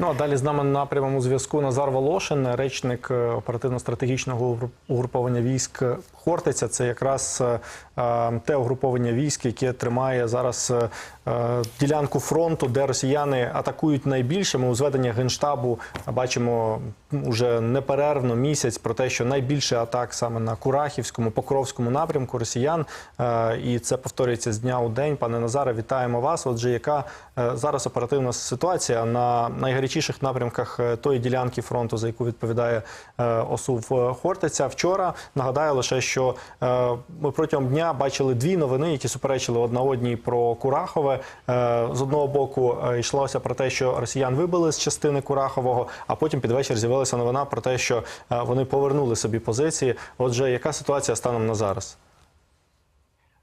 Ну а далі з нами на прямому зв'язку Назар Волошин, речник е, оперативно-стратегічного угруповання військ Хортиця. Це якраз е, е, те угруповання військ, яке тримає зараз ділянку фронту, де росіяни атакують найбільше. Ми у зведенні генштабу бачимо уже неперервно місяць про те, що найбільше атак саме на Курахівському, Покровському напрямку росіян. І це повторюється з дня у день. Пане Назаре, вітаємо вас. Отже, яка зараз оперативна ситуація на найгарячіших напрямках е, тої ділянки фронту, за яку відповідає е, ОСУВ Хортиця? Вчора нагадаю лише, що е, ми протягом дня бачили дві новини, які суперечили одна одній про Курахове. Е, З одного боку е, йшлося про те, що росіян вибили з частини Курахового, а потім під вечір з'явилася новина про те, що е, вони повернули собі позиції. Отже, яка ситуація станом на зараз?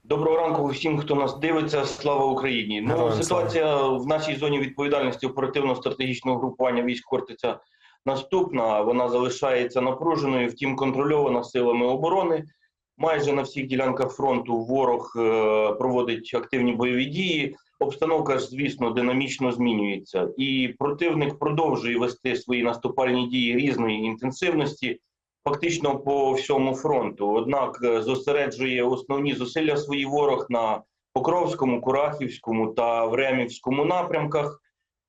Доброго ранку всім, хто нас дивиться. Слава Україні! Ну ситуація в нашій зоні відповідальності оперативно-стратегічного групування військ Хортиця наступна. Вона залишається напруженою, втім контрольована силами оборони. Майже на всіх ділянках фронту ворог е, проводить активні бойові дії. Обстановка ж, звісно, динамічно змінюється, і противник продовжує вести свої наступальні дії різної інтенсивності, фактично по всьому фронту. Однак е, зосереджує основні зусилля свої ворог на Покровському, Курахівському та Времівському напрямках.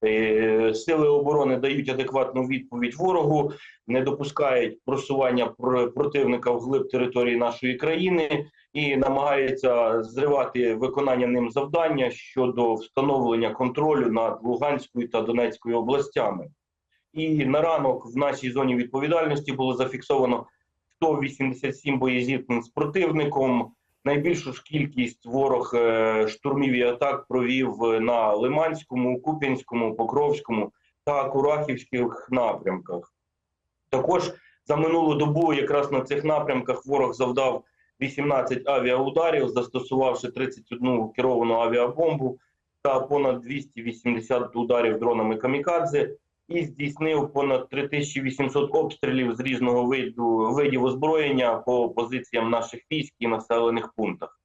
Е, Сили оборони дають адекватну відповідь ворогу, не допускають просування пр- противника вглиб території нашої країни і намагаються зривати виконання ним завдання щодо встановлення контролю над Луганською та Донецькою областями. І на ранок в нашій зоні відповідальності було зафіксовано 187 боєзіткнень з противником. Найбільшу ж кількість ворог е, штурмів і атак провів на Лиманському, Куп'янському, Покровському та Курахівських напрямках. Також за минулу добу якраз на цих напрямках ворог завдав 18 авіаударів, застосувавши 31 керовану авіабомбу та понад 280 ударів дронами камікадзе і здійснив понад 3800 обстрілів з різного виду видів озброєння по позиціям наших військ і населених пунктах.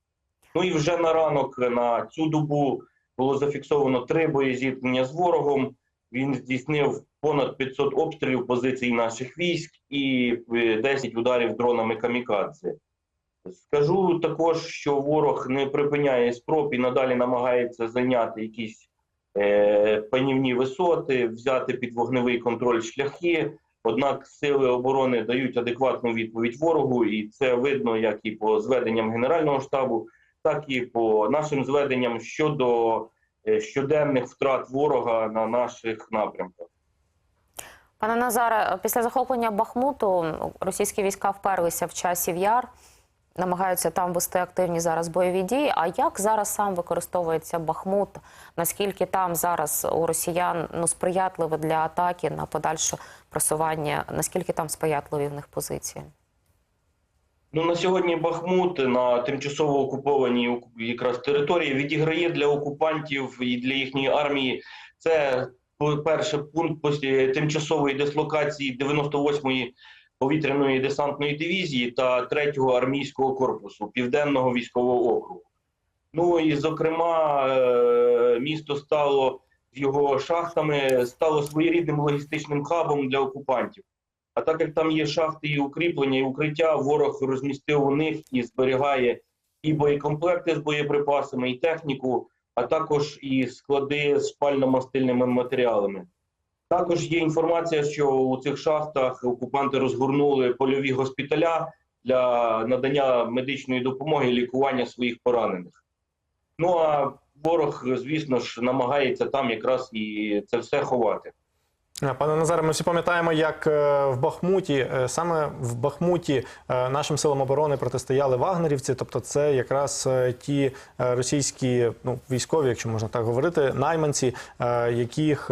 Ну і вже на ранок на цю добу було зафіксовано три боєзіткнення з ворогом. Він здійснив понад 500 обстрілів позицій наших військ і е, 10 ударів дронами камікадзе. Скажу також, що ворог не припиняє спроб і надалі намагається зайняти якісь е, панівні висоти, взяти під вогневий контроль шляхи. Однак сили оборони дають адекватну відповідь ворогу, і це видно як і по зведенням Генерального штабу, так і по нашим зведенням щодо е, щоденних втрат ворога на наших напрямках. Пане Назаре, після захоплення Бахмуту російські війська вперлися в часів яр, намагаються там вести активні зараз бойові дії. А як зараз сам використовується Бахмут? Наскільки там зараз у росіян ну сприятливо для атаки на подальше просування? Наскільки там сприятливі в них позиції? Ну на сьогодні Бахмут на тимчасово окупованій якраз території відіграє для окупантів і для їхньої армії. Це перший пункт тимчасової дислокації 98-ї повітряної десантної дивізії та 3-го армійського корпусу Південного військового округу. Ну і зокрема, е, місто стало з його шахтами, стало своєрідним логістичним хабом для окупантів. А так як там є шахти і укріплення, і укриття, ворог розмістив у них і зберігає і боєкомплекти з боєприпасами, і техніку, а також і склади з пально-мастильними матеріалами. Також є інформація, що у цих шахтах окупанти розгорнули польові госпіталя для надання медичної допомоги і лікування своїх поранених. Ну а ворог, звісно ж, намагається там якраз і це все ховати. Пане Назаре, ми всі пам'ятаємо, як е, в Бахмуті, е, саме в Бахмуті е, нашим силам оборони протистояли вагнерівці. Тобто, це якраз ті російські ну, військові, якщо можна так говорити, найманці, яких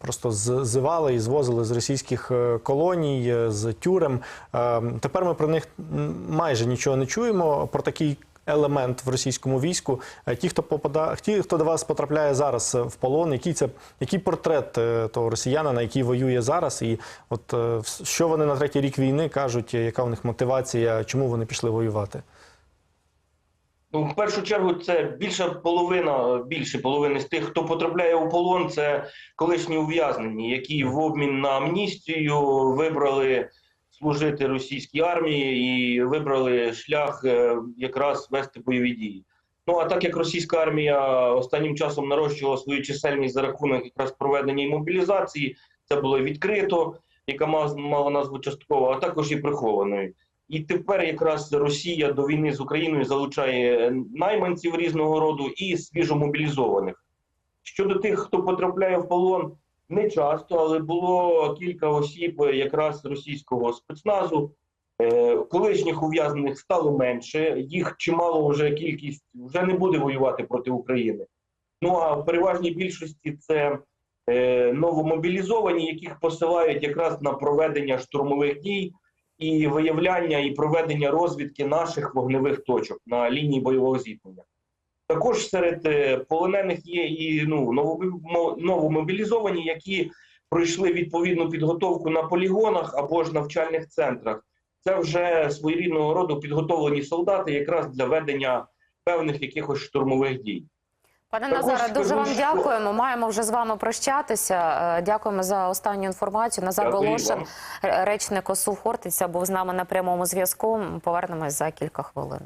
просто з- зивали і звозили з російських колоній, з тюрем. Тепер ми про них майже нічого не чуємо. Про такий елемент в російському війську. Е, Ті, хто попадає, ті, хто до вас потрапляє зараз е, в полон, який це який портрет е, того росіянина, який воює зараз, і от що вони на третій рік війни кажуть, яка у них мотивація, чому вони пішли воювати? Ну, в першу чергу, це більша половина, більше половини з тих, хто потрапляє у полон, це колишні ув'язнені, які в обмін на амністію вибрали служити російській армії і вибрали шлях е, якраз вести бойові дії. Ну а так як російська армія останнім часом нарощувала свою чисельність за рахунок якраз проведення і мобілізації, це було відкрито, яка мала, назву частково, а також і прихованою. І тепер якраз Росія до війни з Україною залучає найманців різного роду і свіжомобілізованих. Щодо тих, хто потрапляє в полон, не часто, але було кілька осіб якраз російського спецназу. Е, Колишніх ув'язнених стало менше, їх чимало вже кількість вже не буде воювати проти України. Ну а в переважній більшості це е, новомобілізовані, яких посилають якраз на проведення штурмових дій і виявляння і проведення розвідки наших вогневих точок на лінії бойового зіткнення. Також серед е, полонених є і ну, новомо- новомобілізовані, які пройшли відповідну підготовку на полігонах або ж навчальних центрах. Це вже своєрідного роду підготовлені солдати якраз для ведення певних якихось штурмових дій. Пане Також Назаре, дуже вам що- дякуємо. Маємо вже з вами прощатися. Е, Дякуємо за останню інформацію. Назар Дякую Волошин, вам. речник ОСУ Хортиця, був з нами на прямому зв'язку. Повернемось за кілька хвилин.